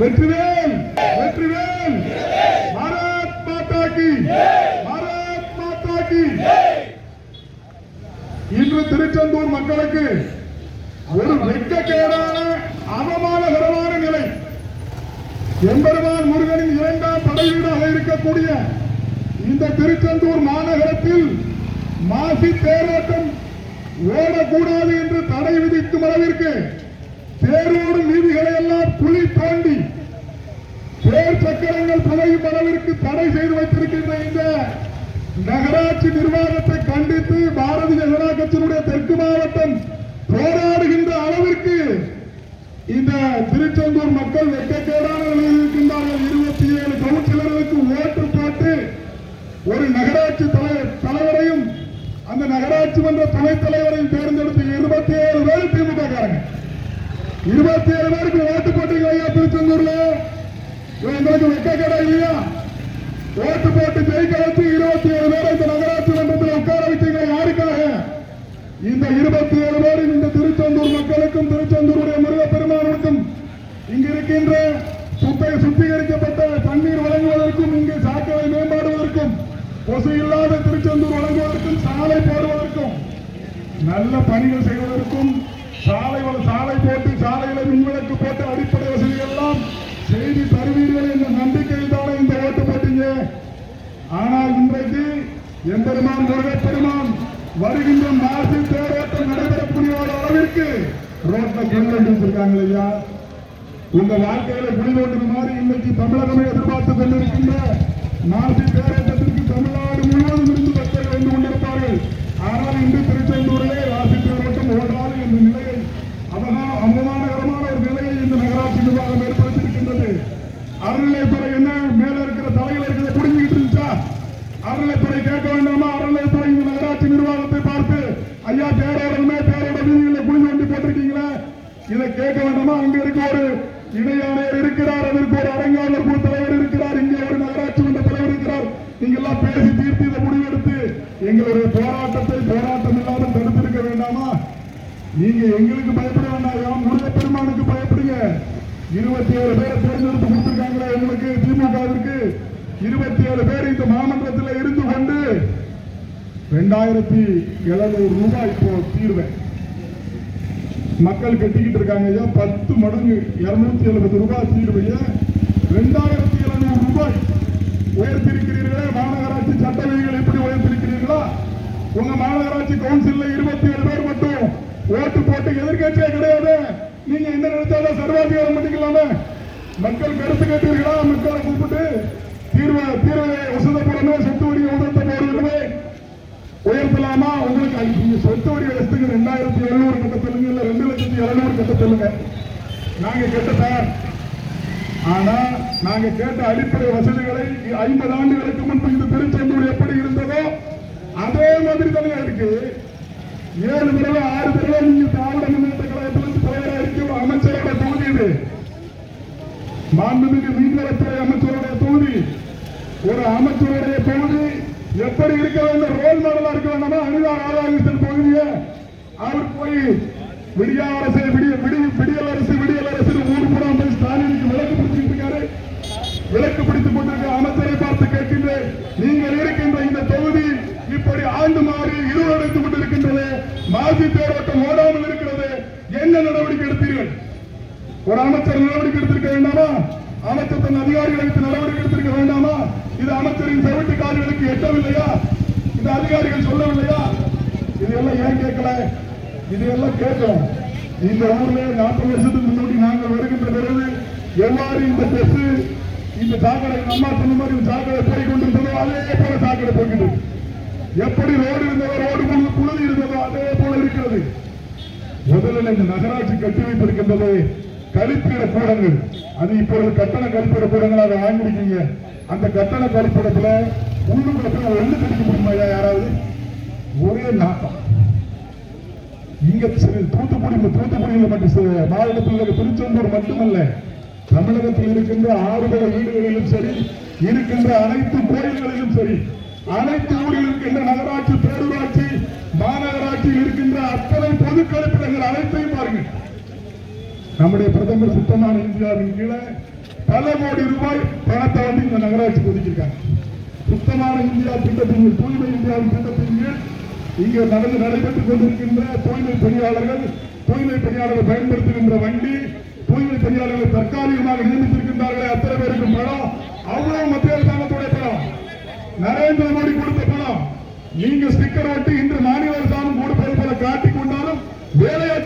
வெற்றிவேல் வெற்றிவேல். பாரத் மாதா கி பாரத் மாதா கி இன்று திருச்செந்தூர் மக்களுக்கு ஒரு வெட்கக்கேடான அவமானகரமான நிலை. எம்பெருமான் முருகனின் இரண்டாம் படையீடாக இருக்கக்கூடிய இந்த திருச்செந்தூர் மாநகரத்தில் மாசி தேரோட்டம் ஓடக்கூடாது என்று தடை விதிக்கும் அளவிற்கு தேரோடும் நீதிகளை எல்லாம் தடை செய்து வைத்திருக்கின்ற இந்த நகராட்சி நிர்வாகத்தை கண்டித்து பாரதிய ஜனதா கட்சியினுடைய தெற்கு மாவட்டம் போராடுகின்ற அளவிற்கு இந்த திருச்செந்தூர் மக்கள் வெட்டக்கேடான நிலையில் இருக்கின்றார்கள். இருபத்தி ஏழு கவுன்சிலர்களுக்கு ஓட்டு போட்டு ஒரு நகராட்சி தலைவர் தலைவரையும் அந்த நகராட்சி மன்ற துணைத் தலைவரையும் தேர்ந்தெடுத்து இருபத்தி ஏழு பேர் திமுக காரங்க இருபத்தி ஏழு பேருக்கு ஓட்டு போட்டீங்க ஐயா இது எங்களுக்கு வெட்டக்கேடா இல்லையா ஓட்டு போட்டு ஜெயிக்க இருபத்தி ஏழு பேரை இந்த நகராட்சி மன்றத்தில் உட்கார வைத்தீங்க யாருக்காக? இந்த இருபத்தி ஏழு பேரும் இந்த திருச்செந்தூர் மக்களுக்கும் திருச்செந்தூருடைய முருகப்பெருமானுக்கும் இங்கு இருக்கின்ற சுத்த சுத்திகரிக்கப்பட்ட தண்ணீர் வழங்குவதற்கும் இங்கு சாக்கடை மேம்பாடுவதற்கும் கொசு இல்லாத திருச்செந்தூர் வழங்குவதற்கும் சாலை போடுவதற்கும் நல்ல பணிகள் செய்வதற்கும் சாலை சாலை போட்டு சாலையில மின்விளக்கு போட்டு அடிப்படை வசதி எல்லாம் செய்து தருவீர்கள் என்ற நன்றி தானே இந்த ஓட்டு போட்டீங்க ஆனால் இன்றைக்கு எம்பெருமான் முருகப்பெருமான் வருகின்ற மாசி தேரோட்டம் நடைபெறக்கூடிய ஒரு அளவிற்கு ரோட்ல கண்கள் வச்சிருக்காங்க ஐயா. உங்க வாழ்க்கையில குடி மாதிரி இன்னைக்கு தமிழகமே எதிர்பார்த்து கொண்டிருக்கின்ற மாசி தேரோட்டத்திற்கு தமிழ்நாடு முழுவதும் இருந்து பக்தர்கள் வந்து கொண்டிருப்பார்கள். ஆனால் இன்று திருச்செந்தூரிலே மாசி தேரோட்டம் ஓடாது என்ற நிலையை அவமா- அவமானகரமான ஒரு நிலையை இந்த நகராட்சி நிர்வாகம் ஏற்படுத்தியிருக்கின்றது. அருள்நிலைத்துறை என்ன மேல இருக்கிற தலையில இருக்கிற அறநிலைத்துறை கேட்க வேண்டாமா? அறநிலைத்துறை இந்த நகராட்சி நிர்வாகத்தை பார்த்து ஐயா தேரோடமே தேரோட வீதிகளை குழி தோண்டி இதை கேட்க வேண்டாமா? அங்க இருக்க ஒரு இணையாணையர் இருக்கிறார். அதற்கு ஒரு அரங்காளர் குழு தலைவர் இருக்கிறார். இங்கே ஒரு நகராட்சி மன்ற தலைவர் இருக்கிறார். நீங்க எல்லாம் பேசி தீர்த்து இதை முடிவெடுத்து எங்களுடைய போராட்டத்தை போராட்டம் இல்லாமல் தடுத்திருக்க வேண்டாமா? நீங்க எங்களுக்கு பயப்பட வேண்டாம் முருகப்பெருமானுக்கு பயப்படுங்க. இருபத்தி ஏழு பேரை தேர்ந்தெடுத்து கொடுத்திருக்காங்களா எங்களுக்கு திமுகவிற்கு. இருபத்தி ஏழு பேர் இந்த மாமன்றத்தில் இருந்து கொண்டு ரெண்டாயிரத்தி எழுநூறு ரூபாய் இப்போ தீர்வேன் மக்கள் கட்டிக்கிட்டு இருக்காங்க ஐயா பத்து மடங்கு இருநூத்தி எழுபது ரூபாய் தீர்வைய ரெண்டாயிரத்தி எழுநூறு ரூபாய் உயர்த்திருக்கிறீர்களே மாநகராட்சி சட்ட விதிகள் எப்படி உயர்த்திருக்கிறீர்களா? உங்க மாநகராட்சி கவுன்சில் இருபத்தி ஏழு பேர் மட்டும் ஓட்டு போட்டு எதிர்கட்சியே கிடையாது. நீங்க என்ன நினைச்சாலும் சர்வாதிகாரம் பண்ணிக்கலாமே. மக்கள் கருத்து கேட்டீர்களா? மக்களை கூப்பிட்டு தீர்வை தீர்வை வசதப்படணும் சொத்து வரியை போறதுமே உயர்த்தலாமா? உங்களுக்கு சொத்து வரி ரெண்டாயிரத்தி எழுநூறு கட்ட சொல்லுங்க இல்ல ரெண்டு லட்சத்தி எழுநூறு கட்ட சொல்லுங்க. நாங்க கேட்ட ஆனா நாங்க கேட்ட அடிப்படை வசதிகளை ஐம்பது ஆண்டுகளுக்கு முன்பு இந்த திருச்செந்தூர் எப்படி இருந்ததோ அதே மாதிரி தானே இருக்கு. ஏழு தடவை ஆறு தடவை நீங்க திராவிட முன்னேற்ற கழகத்திலிருந்து தலைவராக இருக்க அமைச்சரோட தொகுதி இது. மாண்புமிகு மீன்வளத்துறை ஒரு அமைச்சருடைய தொகுதி எப்படி இருக்க வேண்டும்? ரோல் மாடலா இருக்க வேண்டாமா? அனிதா ராதாகிருஷ்ணன் தொகுதியை அவர் போய் விடிய அரசு விடிய விடிய விடியல் அரசு விடியல் அரசு ஊர் புறம் போய் ஸ்டாலினுக்கு விளக்கு பிடிச்சிட்டு இருக்காரு. விளக்கு பிடித்துக் கொண்டிருக்க அமைச்சரை பார்த்து கேட்கின்றேன். நீங்கள் இருக்கின்ற இந்த தொகுதி இப்படி ஆண்டு மாறி இருவடைத்துக் கொண்டிருக்கின்றது. மாசி தேரோட்டம் ஓடாமல் இருக்கிறது. என்ன நடவடிக்கை எடுத்தீர்கள்? ஒரு அமைச்சர் நடவடிக்கை எடுத்திருக்க வேண்டாமா? அமைச்சர் தன் அதிகாரிகளை நடவடிக்கை எடுத்திருக்க வேண்டாமா? இது அமைச்சரின் செவட்டி எட்டவில்லையா? இந்த அதிகாரிகள் சொல்லவில்லையா? இது எல்லாம் ஏன் கேட்கல? இது எல்லாம் கேட்கும் இந்த ஊர்ல நாற்பது வருஷத்துக்கு முன்னாடி நாங்கள் வருகின்ற பிறகு எவ்வாறு இந்த பெஸ் இந்த சாக்கடை அம்மா சொன்ன மாதிரி இந்த சாக்கடை போய் கொண்டிருந்ததோ அதே போல சாக்கடை போகின்றது எப்படி ரோடு இருந்ததோ ரோடு முழு புழுதி இருந்ததோ அதே போல இருக்கிறது. முதலில் இந்த நகராட்சி கட்டி வைத்திருக்கின்றது. கழிப்பிட கூடங்கள். அது இப்பொழுது கட்டண கழிப்பிட கூடங்கள் அதை வாங்கிருக்கீங்க அந்த கட்டண கழிப்பிடத்துல உள்ளுக்குள்ள போய் ஒண்ணு கடிக்க முடியுமா யாராவது? ஒரே நாட்டம் இங்க சரி, தூத்துக்குடி தூத்துக்குடியில் மட்டும் சரி, மாவட்டத்தில் திருச்செந்தூர் மட்டுமல்ல தமிழகத்தில் இருக்கின்ற ஆறுபட வீடுகளிலும் சரி இருக்கின்ற அனைத்து கோயில்களிலும் சரி அனைத்து ஊரில் இருக்கின்ற நகராட்சி பேரூராட்சி மாநகராட்சியில் இருக்கின்ற அத்தனை பொது கழிப்பிடங்கள் அனைத்தையும் பாருங்கள். நம்முடைய பிரதமர் சுத்தமான இந்தியாவின் கீழே பல கோடி ரூபாய் பணத்தை வந்து இந்த நகராட்சி ஒதுக்கியிருக்காங்க. சுத்தமான இந்தியா திட்டத்தின் கீழ், தூய்மை இந்தியாவின் திட்டத்தின் கீழ் இங்கு நடந்து நடைபெற்றுக் கொண்டிருக்கின்ற தூய்மை பணியாளர்கள் தூய்மை பணியாளர்கள் பயன்படுத்துகின்ற வண்டி தூய்மை பணியாளர்கள் தற்காலிகமாக நியமித்திருக்கின்றார்களே அத்தனை பேருக்கு பணம். அவ்வளவு மத்திய அரசாங்கத்துடைய பணம்? நரேந்திர மோடி கொடுத்த பணம். நீங்க ஸ்டிக்கர் ஒட்டி இன்று மாநில அரசாங்கம் கொடுப்பது போல காட்டிக் கொண்டாலும் வேலையை